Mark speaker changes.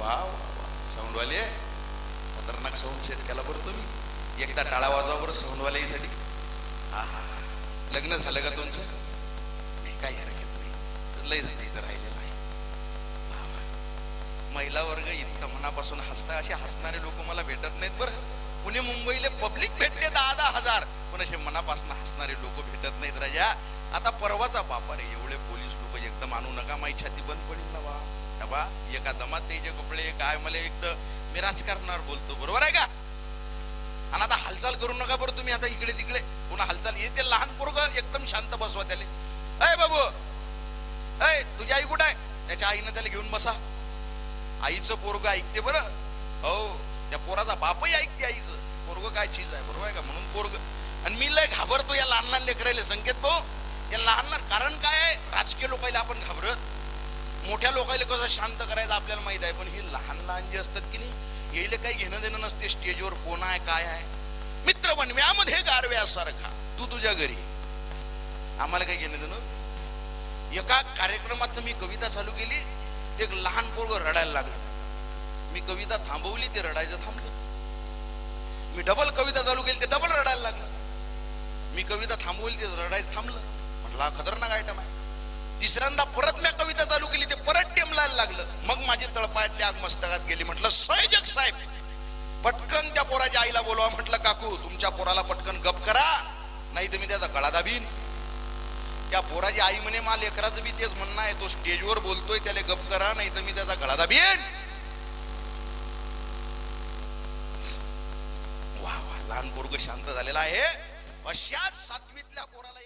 Speaker 1: वा साऊंडवाले खतरनाक sound set केला बरं तुम्ही. एकदा टाळा वाजवा बरं साऊंडवाल्यासाठी हा हा लग्न झालं का तुमचं? नाही काही हरकत नाही. लय झालं इथं राहिलेलं आहे. महिला वर्ग इतका मनापासून हसता असे हसणारे लोक मला भेटत नाहीत बरं. पुणे मुंबईले पब्लिक भेटते दहा दहा हजार. पण असे मनापासून हसणारे लोक भेटत नाहीत राजा. आता परवाचा बापा रे एवढे पोलीस लोक एकदम आणू नका माझी छाती बंद पडेल ना बा एका दमात कपडे काय मला एक तर मी राजकारणावर बोलतो बरोबर आहे का? आणि आता हालचाल करू नका बरं तुम्ही आता इकडे तिकडे. पुन्हा हालचाल येते लहान पोरग एकदम शांत बसवा त्याले. अय बाबू! अय तुझी आई कुठं आहे? त्याच्या आईनं त्याला घेऊन बसा. आईचं पोरग ऐकते बरं. हो त्या पोराचा बापही ऐकते आईचं. पोरग काय चीज आहे बरोबर आहे का? म्हणून पोरग. आणि मी लय घाबरतो या लहान लहान लेकरायला. संकेत भाऊ या लहान लहान कारण काय आहे? राजकीय लोकांना आपण घाबर शांत करायचं आपल्याला माहीत आहे. पण ही लहान लहान जे असतात की नाही येईल काही घेणं देणं नसते. स्टेजवर कोण आहे काय आहे? मित्र बनव्यामध्ये गारव्यासारखा तू तुझ्या घरी आम्हाला काही घेणं देणं? एका कार्यक्रमात मी कविता चालू केली. एक लहान पोरग रडायला लागलं. मी कविता थांबवली ते रडायचं थांबलं. मी डबल कविता चालू केली ते डबल रडायला लागलं. मी कविता थांबवली ते रडायचं थांबलं. म्हटलं हा खतरनाक आयटम आहे. पटकन त्या पोराच्या आईला बोलवा. म्हटलं काकू तुमच्या पोराला पटकन गप करा. नाही तर मी त्याचा गळा दाबीन. त्या पोराची आई म्हणे मा लेकराचं बी तेच म्हणणं आहे. तो स्टेजवर बोलतोय त्याला गप करा. नाही तर मी त्याचा गळा दाबीन. वा वा लहान पोरग शांत झालेला आहे. अशाच सातवीतल्या पोराला